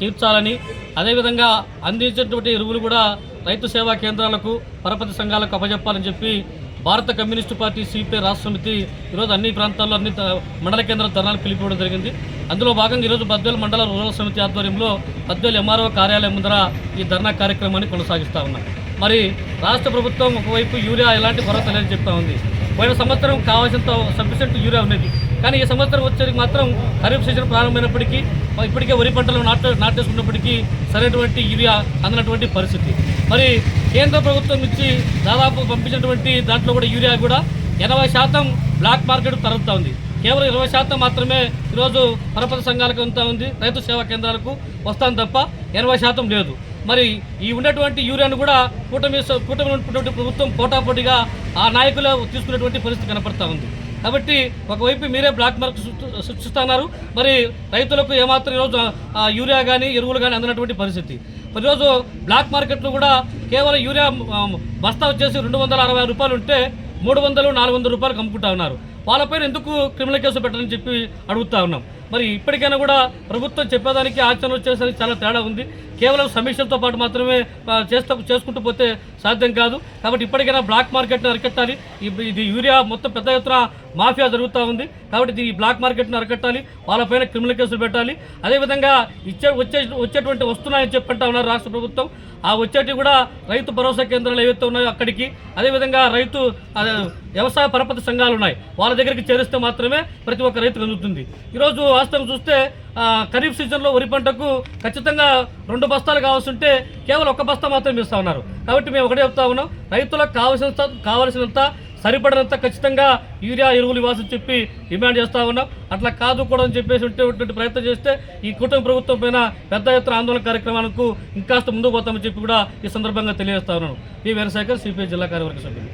తీర్చాలని అదేవిధంగా అందించేటువంటి ఎరువులు కూడా రైతు సేవా కేంద్రాలకు పరపతి సంఘాలకు అప్పజెప్పాలని చెప్పి భారత కమ్యూనిస్టు పార్టీ సిపిఐ రాష్ట్ర సమితి ఈరోజు అన్ని ప్రాంతాల్లో అన్ని మండల కేంద్ర ధర్నాలు పిలిపివ్వడం జరిగింది. అందులో భాగంగా ఈరోజు బద్వేలు మండల రూరల్ సమితి ఆధ్వర్యంలో బద్వేలు ఎంఆర్ఓ కార్యాలయం ముందర ఈ ధర్నా కార్యక్రమాన్ని కొనసాగిస్తా ఉన్నాం. మరి రాష్ట్ర ప్రభుత్వం ఒకవైపు యూరియా ఎలాంటి కొరత లేదని చెప్తా ఉంది. పోయిన సంవత్సరం కావాల్సినంత సఫిషియెంట్ యూరియా ఉన్నది. కానీ ఈ సంవత్సరం వచ్చేది మాత్రం ఖరీఫ్ సీజన్ ప్రారంభమైనప్పటికీ ఇప్పటికే వరి పంటలు నాటు నాటేసుకున్నప్పటికీ సరైనటువంటి యూరియా అందినటువంటి పరిస్థితి. మరి కేంద్ర ప్రభుత్వం ఇచ్చి దాదాపు పంపించినటువంటి దాంట్లో కూడా యూరియా కూడా ఎనభై శాతం బ్లాక్ మార్కెట్ తరుగుతూ ఉంది. కేవలం ఇరవై శాతం మాత్రమే ఈరోజు పరపతి సంఘాలకు అంతా ఉంది. రైతు సేవా కేంద్రాలకు వస్తాను తప్ప ఎనభై శాతం లేదు. మరి ఈ ఉన్నటువంటి యూరియాను కూడా కూటమి కూటమి ప్రభుత్వం పోటాపోటీగా ఆ నాయకులు తీసుకునేటువంటి పరిస్థితి కనపడతా ఉంది. కాబట్టి ఒకవైపు మీరే బ్లాక్ మార్క్ సృష్టిస్తున్నారు. మరి రైతులకు ఏమాత్రం ఈరోజు యూరియా కానీ ఎరువులు కానీ అందినటువంటి పరిస్థితి. ప్రతిరోజు ఈరోజు బ్లాక్ మార్కెట్లో కూడా కేవలం యూరియా బస్తా వచ్చేసి రెండు వందల అరవై రూపాయలు ఉంటే మూడు వందలు నాలుగు వందల రూపాయలు అమ్ముకుంటా ఉన్నారు. వాళ్ళపైన ఎందుకు క్రిమినల్ కేసు పెట్టాలని చెప్పి అడుగుతా ఉన్నాం. మరి ఇప్పటికైనా కూడా ప్రభుత్వం చెప్పేదానికి ఆచరణ వచ్చేసరికి చాలా తేడా ఉంది. కేవలం సమీక్షలతో పాటు మాత్రమే చేస్తూ చేసుకుంటూ పోతే సాధ్యం కాదు. కాబట్టి ఇప్పటికైనా బ్లాక్ మార్కెట్ని అరికట్టాలి. ఇది యూరియా మొత్తం పెద్ద ఎత్తున మాఫియా జరుగుతూ ఉంది. కాబట్టి ఇది ఈ బ్లాక్ మార్కెట్ని అరికట్టాలి. వాళ్ళపైన క్రిమినల్ కేసులు పెట్టాలి. అదేవిధంగా ఇచ్చే వచ్చే వచ్చేటువంటి వస్తున్నాయని చెప్పంటా ఉన్నారు రాష్ట్ర ప్రభుత్వం. ఆ వచ్చేటివి కూడా రైతు భరోసా కేంద్రాలు ఏవైతే ఉన్నాయో అక్కడికి అదేవిధంగా రైతు వ్యవసాయ పరపతి సంఘాలు ఉన్నాయి. వాళ్ళ దగ్గరికి చేరిస్తే మాత్రమే ప్రతి ఒక్క రైతుకు అందుతుంది. ఈరోజు వాస్తవం చూస్తే ఖరీఫ్ సీజన్లో వరి పంటకు ఖచ్చితంగా రెండు బస్తాలు కావాల్సి ఉంటే కేవలం ఒక బస్తా మాత్రమే ఇస్తా ఉన్నారు. కాబట్టి మేము ఒకటే చెప్తా ఉన్నాం రైతులకు కావాల్సినంత కావాల్సినంత సరిపడినంత ఖచ్చితంగా యూరియా ఎరువులు ఇవ్వాల్సి చెప్పి డిమాండ్ చేస్తూ ఉన్నాం. అట్లా కాదు కూడా అని చెప్పేసి ఉంటేటువంటి ప్రయత్నం చేస్తే ఈ కూటమి ప్రభుత్వం పైన పెద్ద ఎత్తున ఆందోళన కార్యక్రమాలకు ఇంకాస్త ముందుకు పోతామని చెప్పి కూడా ఈ సందర్భంగా తెలియజేస్తా ఉన్నాను. పి వీరశేఖర్ సిపిఐ జిల్లా కార్యవర్గ సభ్యులు.